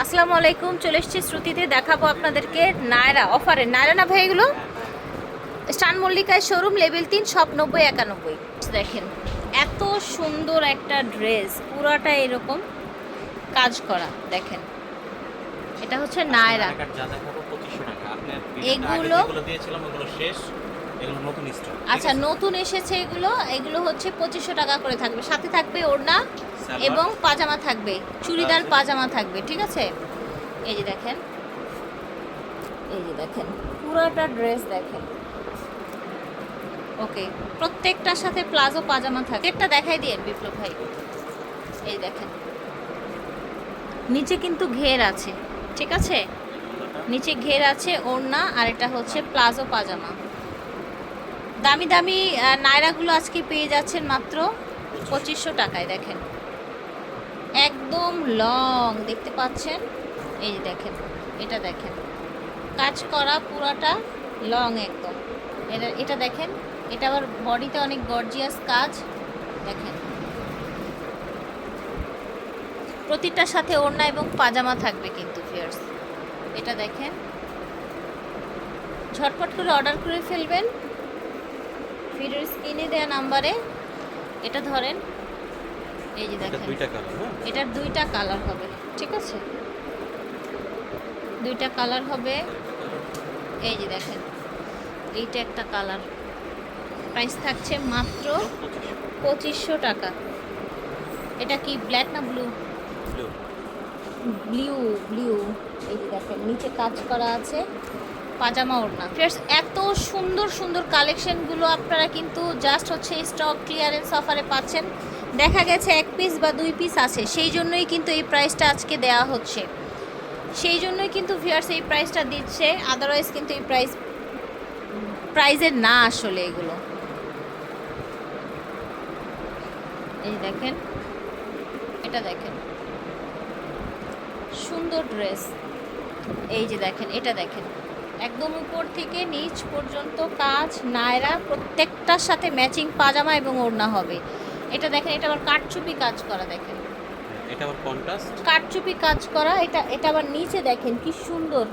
আসসালামু আলাইকুম চলে এসেছি শ্রুতিতে দেখাবো আপনাদেরকে নায়রা অফারে নায়রা না ভাই এগুলো? স্টান মল্লিকায় শোরুম লেভেল তিন সব নব্বই একানব্বই। দেখেন এত সুন্দর একটা ড্রেস পুরাটা এরকম কাজ করা দেখেন। এটা হচ্ছে নায়রা। টাকার যা দেখাবো 2500 টাকা। আপনার এগুলো- দিয়েছিলাম শেষ। এগুলো নতুন স্টক আচ্ছা নতুন এসেছে এগুলো এগুলো হচ্ছে পঁচিশশো টাকা করে থাকবে। সাথে থাকবে ওড়না এবং পাজামা থাকবে। চুড়িদার পাজামা থাকবে ঠিক আছে? এই যে দেখেন। এই যে দেখেন পুরোটা ড্রেস দেখেন। ওকে প্রত্যেকটার সাথে প্লাজো পাজামা থাকে একটা দেখাই দিয়ে বিপ্লব ভাই। এই দেখেন। নিচে কিন্তু ঘের আছে ঠিক আছে? নিচে ঘের আছে ওড়না আর এটা হচ্ছে প্লাজো পাজামা। দামি দামি নায়রাগুলো আজকে পেয়ে যাচ্ছেন মাত্র পঁচিশশো টাকায়, দেখেন। একদম লং, দেখতে পাচ্ছেন? এই যে দেখেন, এটা দেখেন। কাজ করা পুরাটা লং একদম। এটা এটা দেখেন, এটা আবার বডিতে অনেক গর্জিয়াস কাজ, দেখেন। প্রতিটার সাথে ওড়না এবং পাজামা থাকবে কিন্তু ফিয়ার্স এটা দেখেন। ঝটপট করে অর্ডার করে ফেলবেন। ভিডিওর স্ক্রিনে দেওয়া নাম্বারে এটা ধরেন। এই যে দেখেন। দুইটা কালার হ্যাঁ? এটার দুইটা কালার হবে ঠিক আছে? দুইটা কালার হবে। এই যে দেখেন এইটা একটা কালার প্রাইস থাকছে মাত্র পঁচিশশো টাকা। এটা কি ব্ল্যাক না ব্লু ব্লু ব্লু ব্লু এই যে দেখেন নিচে কাজ করা আছে। পাজামা ওড়না। ফ্রেন্ডস এত সুন্দর সুন্দর কালেকশনগুলো আপনারা কিন্তু জাস্ট হচ্ছে স্টক ক্লিয়ারেন্স অফারে পাচ্ছেন। দেখা গেছে এক পিস বা দুই পিস আছে, সেই জন্যই কিন্তু এই প্রাইসটা আজকে দেওয়া হচ্ছে। সেই জন্যই কিন্তু ভিউয়ার্স এই প্রাইসটা দিচ্ছে আদারওয়াইজ কিন্তু এই প্রাইস প্রাইজের না আসলে এগুলো। এই দেখেন, এটা দেখেন। সুন্দর ড্রেস এই যে দেখেন, এটা দেখেন। একদম উপর থেকে নিচ পর্যন্ত কাজ নায়রা প্রত্যেকটার সাথে ম্যাচিং পাজামা এবং ওড়না হবে। এটা দেখেন এটা আবার কাঠচুপি কাজ করা দেখেন। এটা আবার কন্ট্রাস্ট কাঠচুপি কাজ করা এটা এটা আবার নিচে দেখেন কি সুন্দর।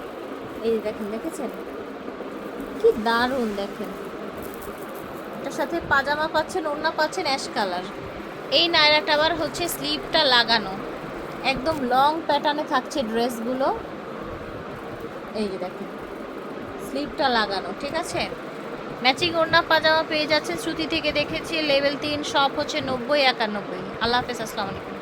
এই দেখেন দেখেছেন? কি দারুণ দেখেন। এটার সাথে পাজামা পাচ্ছেন ওড়না পাচ্ছেন অ্যাশ কালার এই নায়রাটা আবার হচ্ছে স্লিভটা লাগানো। একদম লং প্যাটার্নে থাকছে ড্রেসগুলো এই যে দেখেন। স্লিভটা লাগানো, ঠিক আছে? ম্যাচিং ওড়না পাজামা পেয়ে যাচ্ছেন শ্রুতি থেকে দেখেছি, লেভেল তিন, সব হচ্ছে নব্বই একানব্বই। আল্লাহ হাফেজ, আসসালামু আলাইকুম।